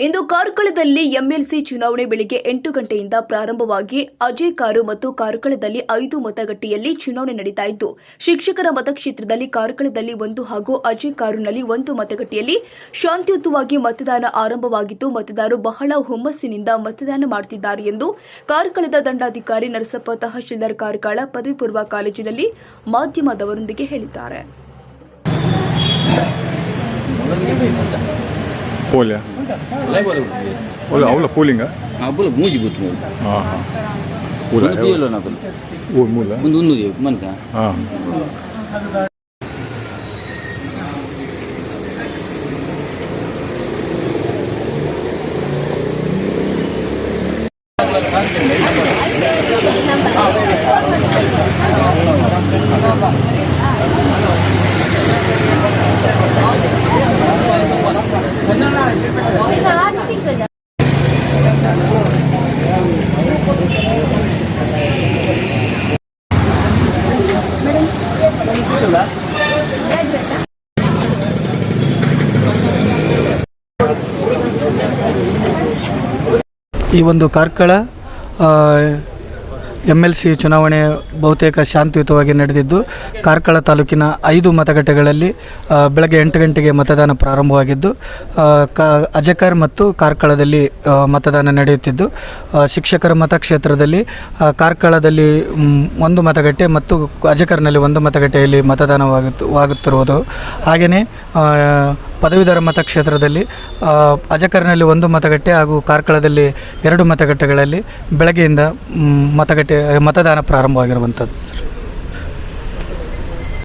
ಇಂದು ಕಾರ್ಕಳದಲ್ಲಿ MLC ಚುನಾವಣೆ ಬೆಳಿಗ್ಗೆ ಎಂಟು ಗಂಟೆಯಿಂದ ಪ್ರಾರಂಭವಾಗಿ ಅಜಯ್ ಕಾರು ಮತ್ತು ಕಾರ್ಕಳದಲ್ಲಿ ಐದು ಮತಗಟ್ಟೆಯಲ್ಲಿ ಚುನಾವಣೆ ನಡೀತಾ ಇದ್ದು, ಶಿಕ್ಷಕರ ಮತಕ್ಷೇತ್ರದಲ್ಲಿ ಕಾರ್ಕಳದಲ್ಲಿ ಒಂದು ಹಾಗೂ ಅಜಯ್ ಕಾರುನಲ್ಲಿ ಒಂದು ಮತಗಟ್ಟೆಯಲ್ಲಿ ಶಾಂತಿಯುತವಾಗಿ ಮತದಾನ ಆರಂಭವಾಗಿದ್ದು, ಮತದಾರರು ಬಹಳ ಹುಮ್ಮಸ್ಸಿನಿಂದ ಮತದಾನ ಮಾಡುತ್ತಿದ್ದಾರೆ ಎಂದು ಕಾರ್ಕಳದ ದಂಡಾಧಿಕಾರಿ ನರಸಪ್ಪ ತಹಶೀಲ್ದಾರ್ ಕಾರ್ಕಳ ಪದವಿ ಪೂರ್ವ ಕಾಲೇಜಿನಲ್ಲಿ ಮಾಧ್ಯಮದವರೊಂದಿಗೆ ಹೇಳಿದ್ದಾರೆ. ಪೋಲೆ ಒಳ್ಳೆ ಅವಳ ಪೂಲಿಂಗ ಅಬ್ಬಲ ಮೂಜಿ ಬುತ್ತು ಮೂಲ ಪೂಲ ನಬಲ ಓ ಮೂಲ ಒಂದು ಒಂದು ಮನಕ ಹಾಂ Thank you. ಈ ಒಂದು ಕಾರ್ಕಳ ಎಂ ಎಲ್ ಸಿ ಚುನಾವಣೆ ಬಹುತೇಕ ಶಾಂತಿಯುತವಾಗಿ ನಡೆದಿದ್ದು, ಕಾರ್ಕಳ ತಾಲೂಕಿನ ಐದು ಮತಗಟ್ಟೆಗಳಲ್ಲಿ ಬೆಳಗ್ಗೆ ಎಂಟು ಗಂಟೆಗೆ ಮತದಾನ ಪ್ರಾರಂಭವಾಗಿದ್ದು ಕ, ಅಜಕರ್ ಮತ್ತು ಕಾರ್ಕಳದಲ್ಲಿ ಮತದಾನ ನಡೆಯುತ್ತಿದ್ದು ಶಿಕ್ಷಕರ ಮತಕ್ಷೇತ್ರದಲ್ಲಿ ಕಾರ್ಕಳದಲ್ಲಿ ಒಂದು ಮತಗಟ್ಟೆ ಮತ್ತು ಅಜಕರ್ನಲ್ಲಿ ಒಂದು ಮತಗಟ್ಟೆಯಲ್ಲಿ ಮತದಾನವಾಗುತ್ತಿರುವುದು ವಾಗುತ್ತಿರುವುದು. ಹಾಗೆಯೇ ಪದವೀಧರ ಮತಕ್ಷೇತ್ರದಲ್ಲಿ ಅಜಕರ್ನಲ್ಲಿ ಒಂದು ಮತಗಟ್ಟೆ ಹಾಗೂ ಕಾರ್ಕಳದಲ್ಲಿ ಎರಡು ಮತಗಟ್ಟೆಗಳಲ್ಲಿ ಬೆಳಗ್ಗೆಯಿಂದ ಮತಗಟ್ಟೆ ಮತದಾನ ಪ್ರಾರಂಭವಾಗಿರುವಂಥದ್ದು ಸರ್.